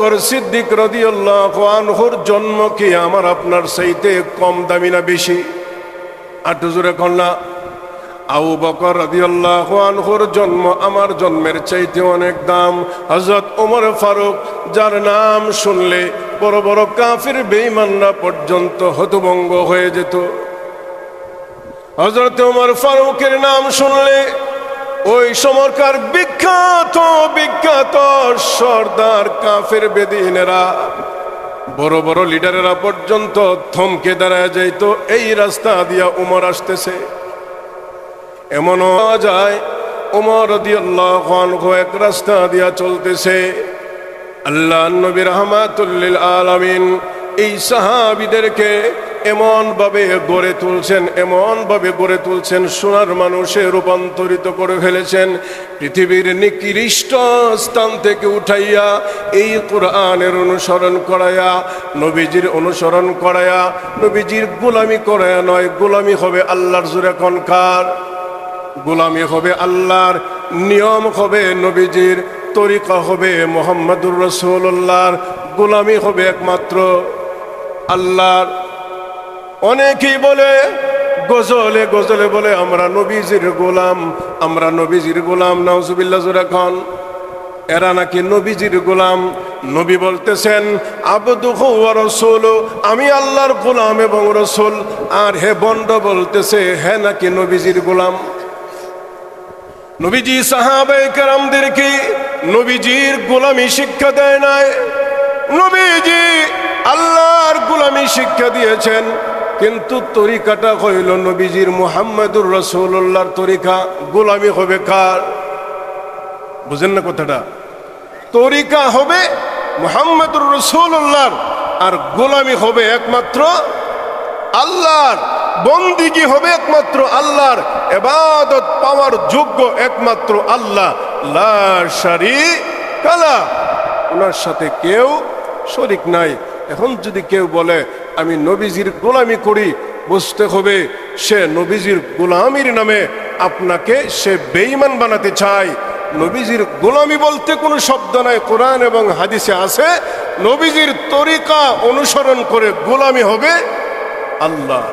বকর সিদ্দিক রদিয়াল্লাহু আনহুর জন্ম কি? আমার আপনার চাইতে কম দামি না বেশি? আটু জোরে কন্যা আবু বকর রাদিয়াল্লাহু আনহুর জন্ম আমার জন্মের চাইতে অনেক দাম। হযরত ওমর ফারুক, যার নাম শুনলে বড় বড় কাফির বেঈমানরা পর্যন্ত হতভঙ্গ হয়ে যেত। হযরত ওমর ফারুকের নাম শুনলে ওই সমরকার বিখ্যাত বিখ্যাত সর্দার কাফের বেদিনেরা। বড় বড় লিডারেরা পর্যন্ত থমকে দাঁড়ায় যাইতো, এই রাস্তা দিয়া উমর আসতেছে। পাওয়া যায়, উমর এক রাস্তা দিয়া চলতেছে। আল্লাহ নবী রহমাতুল্লিল আলমিন এই সাহাবিদেরকে এমন ভাবে গড়ে তুলছেন এমন ভাবে গড়ে তুলছেন, সোনার মানুষে রূপান্তরিত করে ফেলেছেন, পৃথিবীর নিকৃষ্ট স্থান থেকে উঠাইয়া এই কোরআনের অনুসরণ করায়া, নবীজির অনুসরণ করায়া, নবীজির গোলামি করায়া নয়, গোলামি হবে আল্লাহর জোরে কনকার, গোলামি হবে আল্লাহর নিয়ম হবে নবীজির, তরিকা হবে মোহাম্মদুর রসুল্লাহর গোলামি হবে একমাত্র আল্লাহর অনেকেই বলে, গজলে গজলে বলে, আমরা নবীজির গোলাম, আমরা নবীজির গোলাম, নাউজুবিল্লাহ জোরে খান এরা নাকি নবীজির গোলাম। নবী বলতেছেন আবদুহু ওয়া রসুল, আমি আল্লাহর গোলাম এবং রসুল। আর হে বন্ড বলতেছে, হে নাকি নবীজির গোলাম? নবীজি সাহাবায়ে কেরামদেরকে নবীজির গোলামি শিক্ষা দেয় নাই? নবীজি আল্লাহর গোলামি শিক্ষা দিয়েছেন। কিন্তু তরিকাটা হইল নবীজির মুহাম্মদুর রসুল্লাহর তরিকা, গোলামি হবে কার? বুঝেন না কথাটা? তরিকা হবে মুহাম্মদুর রসুল্লাহর আর গোলামি হবে একমাত্র আল্লাহর। বন্দিগি হবে একমাত্র আল্লাহর। এবাদত পাওয়ার যোগ্য একমাত্র আল্লাহ। লা কালা ওনার সাথে কেউ শরিক নাই। এখন যদি কেউ বলে আমি নবীজির গোলামি করি, বুঝতে হবে সে নবীজির গোলামির নামে আপনাকে সে বেঈমান বানাতে চায়। নবীজির গোলামি বলতে কোনো শব্দ নাই, কোরআন এবং হাদিসে আছে, নবীজির তরিকা অনুসরণ করে গোলামি হবে আল্লাহ।